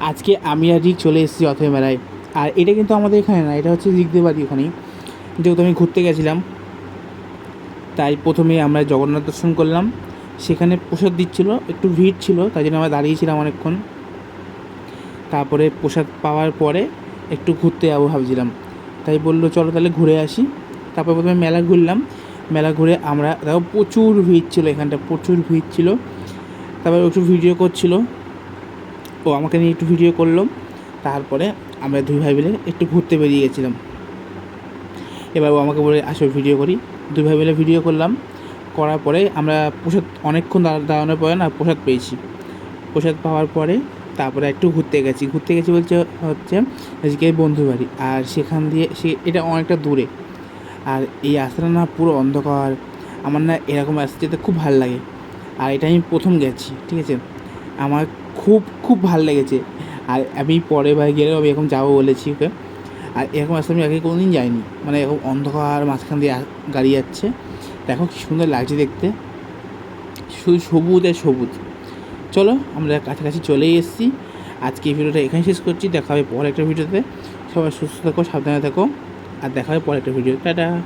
আজকে আমি আর রিক চলে এসেছি অথয় মেলায়। আর এটা কিন্তু আমাদের এখানে না, এটা হচ্ছে রিকদের বাড়ি ওখানেই। যেহেতু আমি ঘুরতে গেছিলাম, তাই প্রথমে আমরা জগন্নাথ দর্শন করলাম। সেখানে প্রসাদ দিচ্ছিল, একটু ভিড় ছিল, তাই জন্য আমরা দাঁড়িয়েছিলাম অনেকক্ষণ। তারপরে প্রসাদ পাওয়ার পরে একটু ঘুরতে যাব ভাবছিলাম। তাই বলল, চলো তাহলে ঘুরে আসি। তারপর প্রথমে মেলা ঘুরলাম। মেলা ঘুরে আমরা, দেখো প্রচুর ভিড় ছিল এখানটা, প্রচুর ভিড় ছিল। তারপর একটু ভিডিও করছিল ও আমাকে নিয়ে একটু ভিডিও করল তারপরে আমরা দুই ভাই মিলে একটু ঘুরতে বেরিয়ে গেছিলাম। এবার ও আমাকে বলে, আসো ভিডিও করি। দুই ভাই মিলে ভিডিও করলাম। করার পরে আমরা প্রসাদ অনেকক্ষণ দাঁড়া- দাঁড়ানোর পরে না প্রসাদ পেয়েছি। প্রসাদ পাওয়ার পরে তারপরে একটু ঘুরতে গেছি। ঘুরতে গেছি বলছে হচ্ছে আজকে বন্ধু বাড়ি। আর সেখান দিয়ে সে, এটা অনেকটা দূরে। আর এই রাস্তাটা না পুরো অন্ধকার। আমার না এরকম রাস্তা যেতে খুব ভালো লাগে। আর এটা আমি প্রথম গেছি, ঠিক আছে? আমার খুব খুব ভালো লেগেছে। আর আমি পরে বার গেলেও আমি এখন যাব বলেছি ওকে। আর এরকম রাস্তা আমি আগে কোনোদিন যাইনি। মানে এরকম অন্ধকার মাঝখান দিয়ে গাড়ি যাচ্ছে। দেখো কি সুন্দর লাগছে দেখতে। শুধু সবুজ আর সবুজ। চলো আমরা কাছাকাছি চলেই এসেছি। আজকে এই ভিডিওটা এখানে শেষ করছি। দেখা হবে পরে একটা ভিডিওতে। সবাই সুস্থ থাকো, সাবধানে থাকো। আর দেখা হবে পরে একটা ভিডিও টাটা।